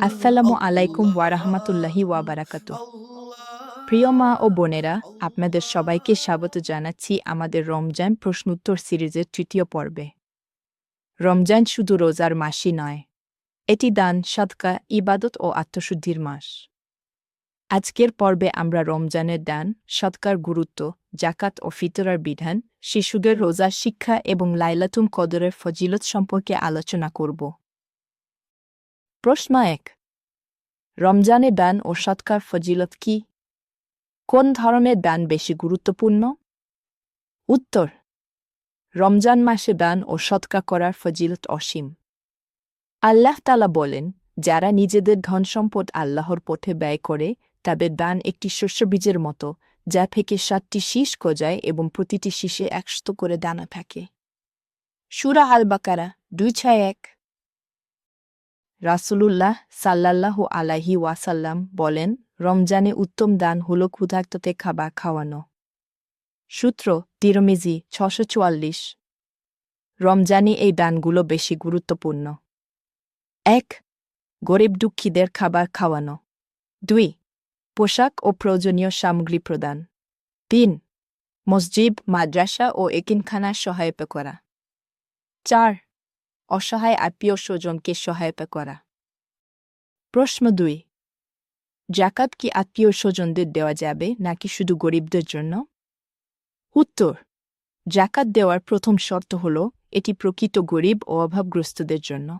আসসালামু আলাইকুম ওয়ারাহমাতুল্লাহি ওয়াবারাকাতু প্রিয় মা ও বোনেরা আপনাদের সবাইকে স্বাগত জানাচ্ছি আমাদের রমজান প্রশ্নোত্তর সিরিজের তৃতীয় পর্বে রমজান শুধু রোজার মাসই নয় এটি দান সদকা ইবাদত ও আত্মশুদ্ধির মাস আজকের পর্বে আমরা রমজানের দান, সৎকার, গুরুত্ব জাকাত ও ফিতরার বিধান, শিশুদের রোজার শিক্ষা এবং লাইলাতুম কদরের ফজিলত সম্পর্কে আলোচনা করব। প্রশ্ন এক, রমজানে দান ও সৎকার ফজিলত কি? কোন ধরনের দান বেশি গুরুত্বপূর্ণ? উত্তর, রমজান মাসে দান ও সৎকা করার ফজিলত অসীম। আল্লাহ তালা বলেন, যারা নিজেদের ধন সম্পদ আল্লাহর পথে ব্যয় করে তাদের দান একটি শস্যবীজের মতো, যা থেকে সাতটি শীষ গজায় এবং প্রতিটি শীষে একশত করে দানা থাকে। সুরা আল বাকারা দুই ছয় এক। রাসূলুল্লাহ সাল্লাল্লাহু আলাহি ওয়াসাল্লাম বলেন, রমজানে উত্তম দান হল ক্ষুধার্ততে খাবার খাওয়ানো। সূত্র, তিরমিজি, ছশো চুয়াল্লিশ। রমজানে এই দানগুলো বেশি গুরুত্বপূর্ণ। এক, গরিব দুঃখীদের খাবার খাওয়ানো। দুই পোশাক ও প্রয়োজনীয় সামগ্রী প্রদান। তিন, মসজিদ, মাদ্রাসা ও একিনখানা সহায়তা করা। চার, অসহায় আত্মীয় স্বজনকে সহায়তা করা। প্রশ্ন দুই, জাকাত কি আত্মীয় স্বজনদের দেওয়া যাবে নাকি শুধু গরিবদের জন্য? উত্তর, জাকাত দেওয়ার প্রথম শর্ত হল এটি প্রকৃত গরিব ও অভাবগ্রস্তদের জন্য।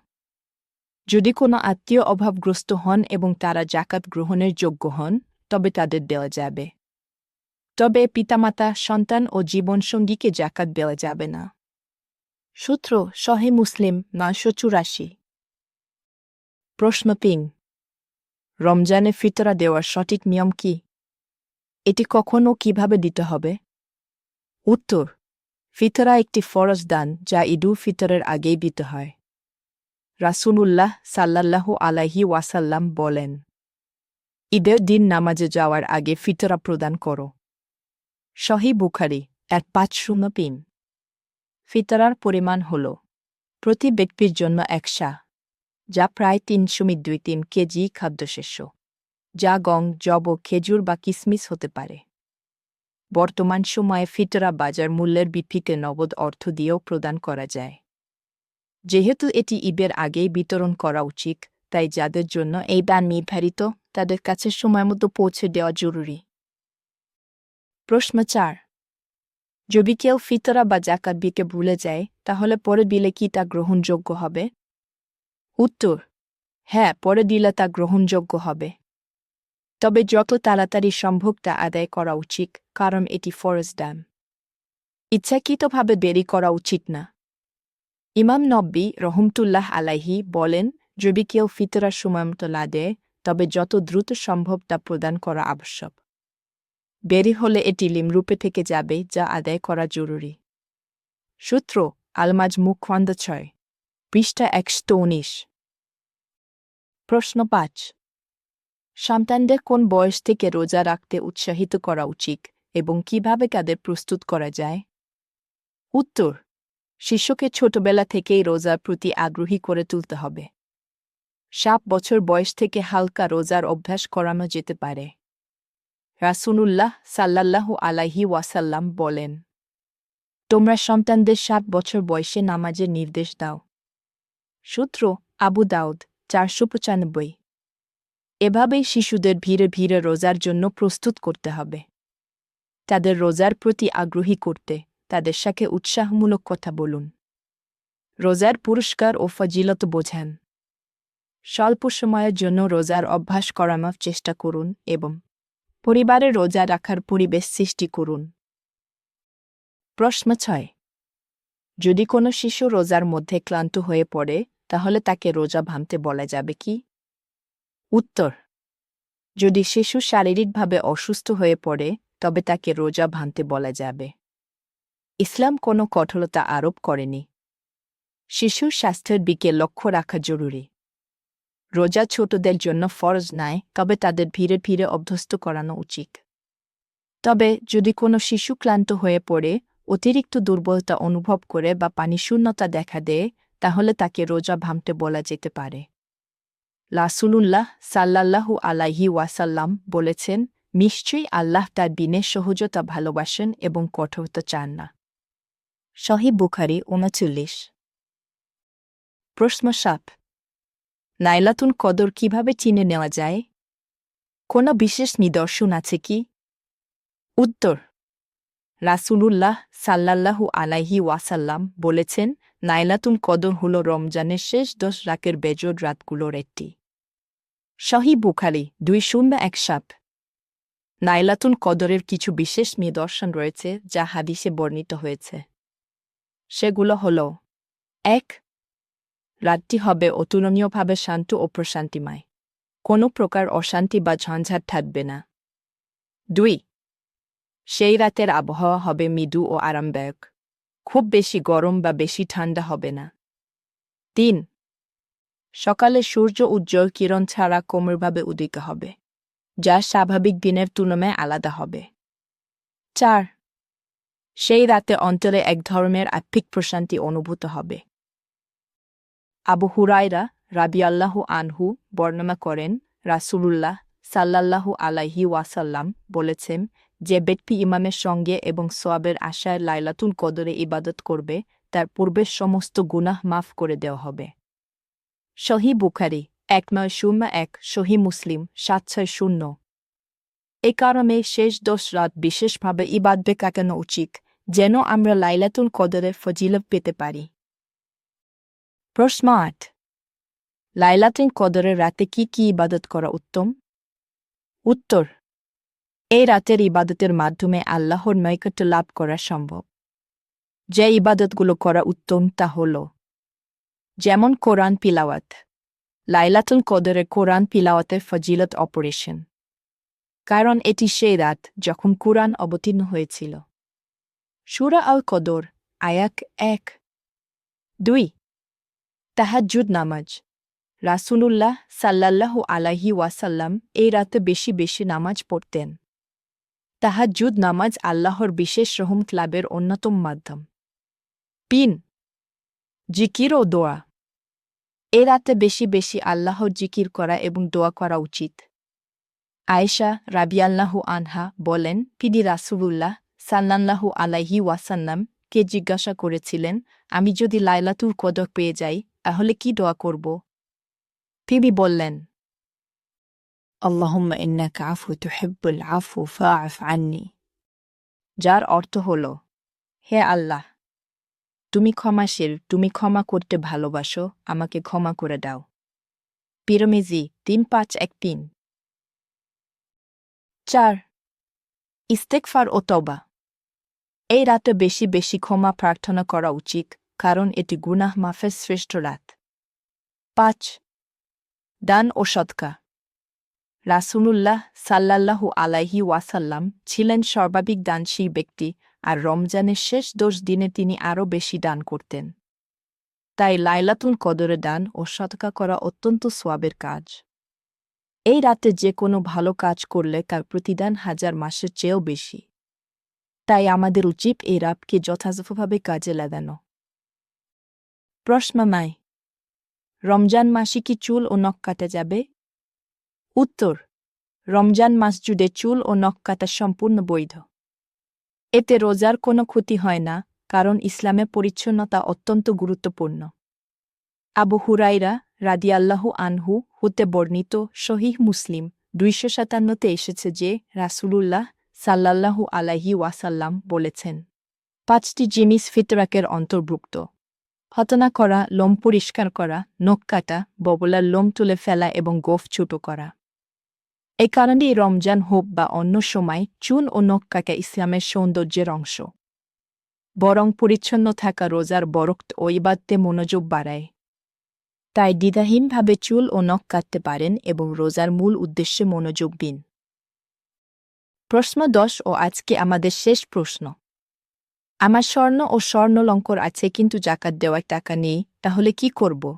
যদি কোনো আত্মীয় অভাবগ্রস্ত হন এবং তারা জাকাত গ্রহণের যোগ্য হন, তবে তাদের দেওয়া যাবে। তবে পিতামাতা, সন্তান ও জীবনসঙ্গীকে জাকাত দেওয়া যাবে না। সূত্র শহে মুসলিম, নয়শো চুরাশি। প্রশ্ন তিন। রমজানে ফিতরা দেওয়ার সঠিক নিয়ম কি? এটি কখন ও কীভাবে দিতে হবে? উত্তর। ফিতরা একটি ফরজ দান যা ঈদুল ফিতরের আগেই দিতে হয়। রাসূলুল্লাহ সাল্লাল্লাহু আলাইহি ওয়াসাল্লাম বলেন ঈদের দিন নামাজে যাওয়ার আগে ফিতরা প্রদান করো। শহী বুখারি এক পাঁচ শূন্য তিন। ফিতরার পরিমাণ হল প্রতি ব্যক্তির জন্য একশা যা প্রায় তিনশো দুই তিন কেজি খাদ্যশস্য, যা গং, জব খেজুর বা কিসমিস হতে পারে। বর্তমান সময়ে ফিতরা বাজার মূল্যের ভিত্তিতে নগদ অর্থ দিয়েও প্রদান করা যায়। যেহেতু এটি ঈদের আগেই বিতরণ করা উচিত, তাই যাদের জন্য এই দান নির্ধারিত, তাদের কাছে সময়মতো পৌঁছে দেওয়া জরুরি। প্রশ্ন চার। যদি কেউ ফিতরা বা জাকাত দিতে ভুলে যায়, তাহলে পরে দিলে কি তা গ্রহণযোগ্য হবে? উত্তর হ্যাঁ পরে দিলে তা গ্রহণযোগ্য হবে। তবে যত তাড়াতাড়ি সম্ভব তা আদায় করা উচিত, কারণ এটি ফরজ দান ইচ্ছাকৃতভাবে দেরি করা উচিত না। ইমাম নব্বী রহমতুল্লাহ আলাইহি বলেন, যদি কেউ ফিতরার সময়মতো লা দেয়, তবে যত দ্রুত সম্ভব তা প্রদান করা আবশ্যক। বেরি হলে এটি লিমরূপে থেকে যাবে, যা আদায় করা জরুরি। সূত্র আলমাজ মুখন্দ ছয়, পৃষ্ঠা একশো উনিশ। প্রশ্ন পাঁচ, সন্তানদের কোন বয়স থেকে রোজা রাখতে উৎসাহিত করা উচিত এবং কীভাবে তাদের প্রস্তুত করা যায়? উত্তর শিশুকে ছোটবেলা থেকেই রোজার প্রতি আগ্রহী করে তুলতে হবে। সাত বছর বয়স থেকে হালকা রোজার অভ্যাস করানো যেতে পারে। রাসুনুল্লাহ সাল্লাল্লাহু আলাইহি ওয়াসাল্লাম বলেন, তোমরা সন্তানদের সাত বছর বয়সে নামাজের নির্দেশ দাও। সূত্র আবু দাউদ, চারশো পঁচানব্বই। এভাবেই শিশুদের ভিড়ে ভিড়ে রোজার জন্য প্রস্তুত করতে হবে। তাদের রোজার প্রতি আগ্রহী করতে তাদের সাথে উৎসাহমূলক কথা বলুন। রোজার পুরস্কার ও ফজিলত বোঝান। স্বল্প সময়ের জন্য রোজার অভ্যাস করানোর চেষ্টা করুন এবং পরিবারে রোজা রাখার পরিবেশ সৃষ্টি করুন। প্রশ্ন ছয়। যদি কোনো শিশু রোজার মধ্যে ক্লান্ত হয়ে পড়ে, তাহলে তাকে রোজা ভাঙতে বলা যাবে কি? উত্তর। যদি শিশু শারীরিকভাবে অসুস্থ হয়ে পড়ে, তবে তাকে রোজা ভাঙতে বলা যাবে। ইসলাম কোনো কঠোরতা আরোপ করেনি। শিশুর স্বাস্থ্যের দিকে লক্ষ্য রাখা জরুরি। রোজা ছোটদের জন্য ফরজ নয়, তবে তাদের ভিড়ে ভিড়ে অভ্যস্ত করানো উচিত। তবে যদি কোনো শিশু ক্লান্ত হয়ে পড়ে, অতিরিক্ত দুর্বলতা অনুভব করে বা পানিশূন্যতা দেখা দেয়, তাহলে তাকে রোজা ভাঙতে বলা যেতে পারে। রাসুলুল্লাহ সাল্লাল্লাহু আলাইহি ওয়াসাল্লাম বলেছেন, নিশ্চয়ই আল্লাহ তার দিনের সহজতা ভালোবাসেন এবং কঠোরতা চান না। শহীদ বুখারি উনচল্লিশ প্রশ্ন সাপ নাইলাতুন কদর কীভাবে চিনে নেওয়া যায়? কোনো বিশেষ নিদর্শন আছে কি? উত্তর। রাসূলুল্লাহ সাল্লাল্লাহু আলাইহি ওয়াসাল্লাম বলেছেন, নাইলাতুন কদর হল রমজানের শেষ দশ রাকের বেজোড রাতগুলোর একটি। শহী বুখারি, দুই শূন্য এক সাপ নাইলাতুন কদরের কিছু বিশেষ নিদর্শন রয়েছে, যা হাদিসে বর্ণিত হয়েছে। সেগুলো হল, এক, রাতটি হবে অতুলনীয়ভাবে শান্ত ও প্রশান্তিময়। কোনো প্রকার অশান্তি বা ঝঞ্ঝাট থাকবে না। দুই, সেই রাতের আবহাওয়া হবে মৃদু ও আরামদায়ক। খুব বেশি গরম বা বেশি ঠান্ডা হবে না। তিন, সকালে সূর্য উজ্জ্বল কিরণ ছাড়া কোমরভাবে উদিত হবে, যা স্বাভাবিক দিনের তুলনায় আলাদা হবে। চার সেই রাতে অন্তরে এক ধরনের আর্থিক প্রশান্তি অনুভূত হবে। আবু হুরাইরা রাবিয়াল্লাহু আনহু বর্ণনা করেন, রাসূলুল্লাহ সাল্লাল্লাহু আলাইহি ওয়াসাল্লাম বলেছেন, যে ব্যক্তি ইমামের সঙ্গে এবং সোয়াবের আশায় লাইলাতুল কদরে ইবাদত করবে, তার পূর্বের সমস্ত গুনাহ মাফ করে দেওয়া হবে। শহী বুখারি, এক নয় শূন্য এক সহি মুসলিম, সাত ছয় শূন্য। এ কারণে শেষ দশ রাত বিশেষভাবে ইবাদবে কাটানো উচিত। যেন আমরা লাইলাতুল কদরের ফজিলত পেতে পারি। প্রশ্ন আট। লাইলাতুল কদরের রাতে কি কি ইবাদত করা উত্তম? উত্তর। এই রাতের ইবাদতের মাধ্যমে আল্লাহর নৈকট্য লাভ করা সম্ভব। যে ইবাদতগুলো করা উত্তম তা হল, যেমন কোরআন পিলাওয়াত লাইলাতুল কদরে কোরআন পিলাওয়াতের ফজিলত অপারেশন। কারণ এটি সেই রাত যখন কোরআন অবতীর্ণ হয়েছিল। সুরা আল কদর আয়াক এক দুই, তাহাজ্জুদ নামাজ। রাসূলুল্লাহ সাল্লাল্লাহু আলাইহি ওয়াসাল্লাম এই রাতে বেশি বেশি নামাজ পড়তেন। তাহাজ্জুদ নামাজ আল্লাহর বিশেষ রহম ক্লাবের অন্যতম মাধ্যম। পিন জিকির ও দোয়া। এ রাতে বেশি বেশি আল্লাহর জিকির করা এবং দোয়া করা উচিত। আয়েশা রাবিয়াল্লাহু আনহা বলেন পিডি রাসুলুল্লাহ সাল্লাল্লাহু আলাইহি ওয়াসাল্লাম কে জিজ্ঞাসা করেছিলেন আমি যদি লাইলাতুল কদর পেয়ে যাই তাহলে কি দোয়া করব তিনি বললেন اللهم إنك عفو تحب العفو فاعف عني যার অর্থ হল হে আল্লাহ তুমি ক্ষমাশীল তুমি ক্ষমা করতে ভালোবাসো আমাকে ক্ষমা করে দাও পিরমিজি তিন পাঁচ এক তিন চার ইস্তেকফার ও তবা এই রাতে বেশি বেশি ক্ষমা প্রার্থনা করা উচিত, কারণ এটি গুনাহ মাফের শ্রেষ্ঠ রাত। পাঁচ, দান ও সৎকা রাসুলুল্লাহ সাল্লাল্লাহু আলাইহি ওয়াসাল্লাম ছিলেন সর্বাধিক দানশীল ব্যক্তি আর রমজানের শেষ দশ দিনে তিনি আরও বেশি দান করতেন। তাই লাইলাতুল কদরে দান ও সৎকা করা অত্যন্ত সোয়াবের কাজ। এই রাতে যে কোনো ভালো কাজ করলে তার প্রতিদান হাজার মাসের চেয়েও বেশি। তাই আমাদের উচিত এই রাতকে যথাযথভাবে কাজে লাগানো। প্রশ্ন নাই। রমজান মাসে কি চুল ও নখ কাটা যাবে? উত্তর, রমজান মাস জুড়ে চুল ও নখ কাটা সম্পূর্ণ বৈধ। এতে রোজার কোনো ক্ষতি হয় না, কারণ ইসলামে পরিচ্ছন্নতা অত্যন্ত গুরুত্বপূর্ণ। আবু হুরাইরা রাদিয়াল্লাহু আনহু হতে বর্ণিত শহীহ মুসলিম দুইশো সাতান্নতে এসেছে যে রাসূলুল্লাহ সাল্লাল্লাহু আলাইহি ওয়াসাল্লাম বলেছেন, পাঁচটি জিনিস ফিতরাকের অন্তর্ভুক্ত। হতনা করা, লোম পরিষ্কার করা, নখ কাটা, ববলার লোম তুলে ফেলা এবং গোফ ছোট করা। এ কারণেই রমজান হোক বা অন্য সময়, চুন ও নখ কাকা ইসলামের সৌন্দর্যের অংশ। বরং পরিচ্ছন্ন থাকা রোজার বরক্ত ও মনোযোগ বাড়ায়। তাই দ্বিধাহীনভাবে চুল ও নখ কাটতে পারেন এবং রোজার মূল উদ্দেশ্যে মনোযোগ দিন। প্রশ্ন দশ ও আজকে আমাদের শেষ প্রশ্ন। আমার স্বর্ণ ও স্বর্ণলঙ্কর আছে কিন্তু জাকাত দেওয়ার টাকা নেই, তাহলে কি করব?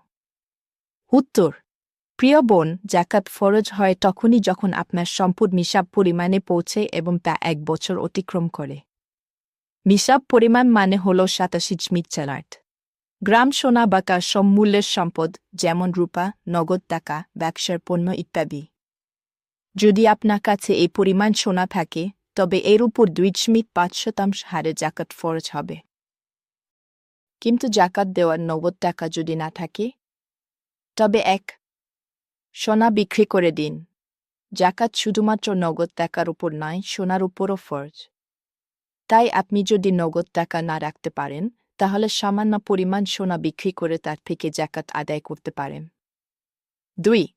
উত্তর, প্রিয় বোন, জাকাত ফরজ হয় তখনই যখন আপনার সম্পদ মিসাব পরিমাণে পৌঁছে এবং তা এক বছর অতিক্রম করে। মিসাব পরিমাণ মানে হল সাতাশি মিট চালাট। গ্রাম সোনা বাঁকা সম্মূল্যের সম্পদ, যেমন রূপা, নগদ টাকা, ব্যবসার পণ্য ইত্যাদি। যদি আপনার কাছে এই পরিমাণ সোনা থাকে, তবে এর উপর দুই দশমিক পাঁচ শতাংশ হারে জাকাত ফরজ হবে। কিন্তু জাকাত দেওয়ার নগদ টাকা যদি না থাকে, তবে এক, সোনা বিক্রি করে দিন। জাকাত শুধুমাত্র নগদ টাকার উপর নয়, সোনার উপরও ফরজ। তাই আপনি যদি নগদ টাকা না রাখতে পারেন, তাহলে সামান্য পরিমাণ সোনা বিক্রি করে তার থেকে জাকাত আদায় করতে পারেন। দুই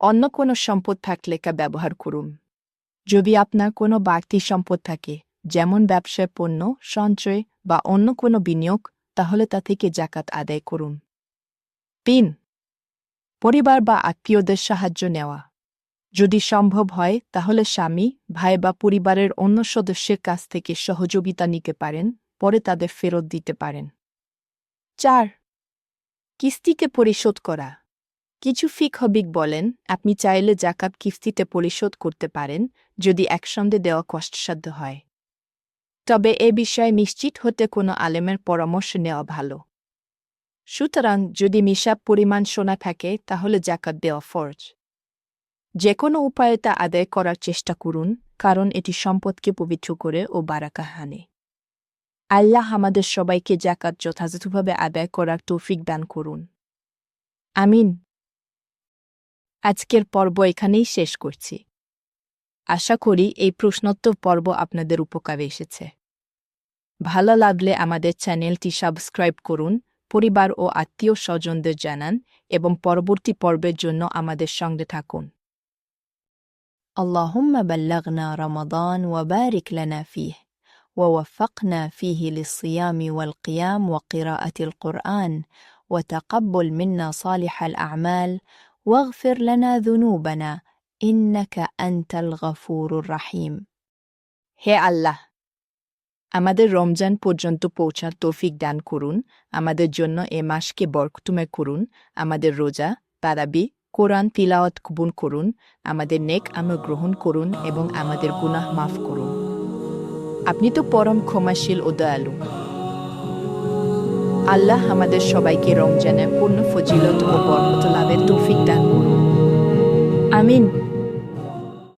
অন্য কোনো সম্পদ থাকলে কা ব্যবহার করুন। যদি আপনার কোনো বাড়তি সম্পদ থাকে, যেমন ব্যবসায় পণ্য, সঞ্চয় বা অন্য কোনো বিনিয়োগ, তাহলে তা থেকে জাকাত আদায় করুন। তিন, পরিবার বা আত্মীয়দের সাহায্য নেওয়া। যদি সম্ভব হয়, তাহলে স্বামী, ভাই বা পরিবারের অন্য সদস্যের কাছ থেকে সহযোগিতা নিতে পারেন, পরে তাদের ফেরত দিতে পারেন। চার, কিস্তিকে পরিশোধ করা। কিছু ফিকহবিক বলেন, আপনি চাইলে জাকাত কিস্তিতে পরিশোধ করতে পারেন, যদি একসঙ্গে দেওয়া কষ্টসাধ্য হয়। তবে এ বিষয়ে নিশ্চিত হতে কোনো আলেমের পরামর্শ নেওয়া ভালো। সুতরাং যদি মিশাব পরিমাণ সোনা থাকে, তাহলে জাকাত দেওয়া ফরজ। যে কোনো উপায়ে তা আদায় করার চেষ্টা করুন, কারণ এটি সম্পদকে পবিত্র করে ও বারাকা হানে আল্লাহ আমাদের সবাইকে জাকাত যথাযথভাবে আদায় করার তৌফিক দান করুন। আমিন। আজকের পর্ব এখানেই শেষ করছি আশা করি এই প্রশ্নোত্তর পর্ব আপনাদের উপকারে এসেছে ভালো লাগলে আমাদের চ্যানেলটি সাবস্ক্রাইব করুন পরিবার ও আত্মীয় স্বজনদের জানান এবং পরবর্তী পর্বের জন্য আমাদের সঙ্গে থাকুন اللهم بلغنا رمضان وبارك لنا فيه ووفقنا فيه للصيام والقيام وقراءة القرآن وتقبل منا صالح الأعمال واغفر لنا ذنوبنا إنك أنت الغفور الرحيم হে আল্লাহ আমাদের রমজান পর্যন্ত পৌঁছার তৌফিক দান করুন আমাদের জন্য এ মাসকে বরকতুমে করুন আমাদের রোজা তারাবি কোরআন তিলাওয়াত কবুল করুন আমাদের নেক আমল গ্রহণ করুন এবং আমাদের গুনাহ মাফ করুন আপনি তো পরম ক্ষমাশীল ও দয়ালু আল্লাহ আমাদের সবাইকে রমজানের পূর্ণ ফজিলত ও বরকত লাভের তৌফিক দান করুন। আমিন।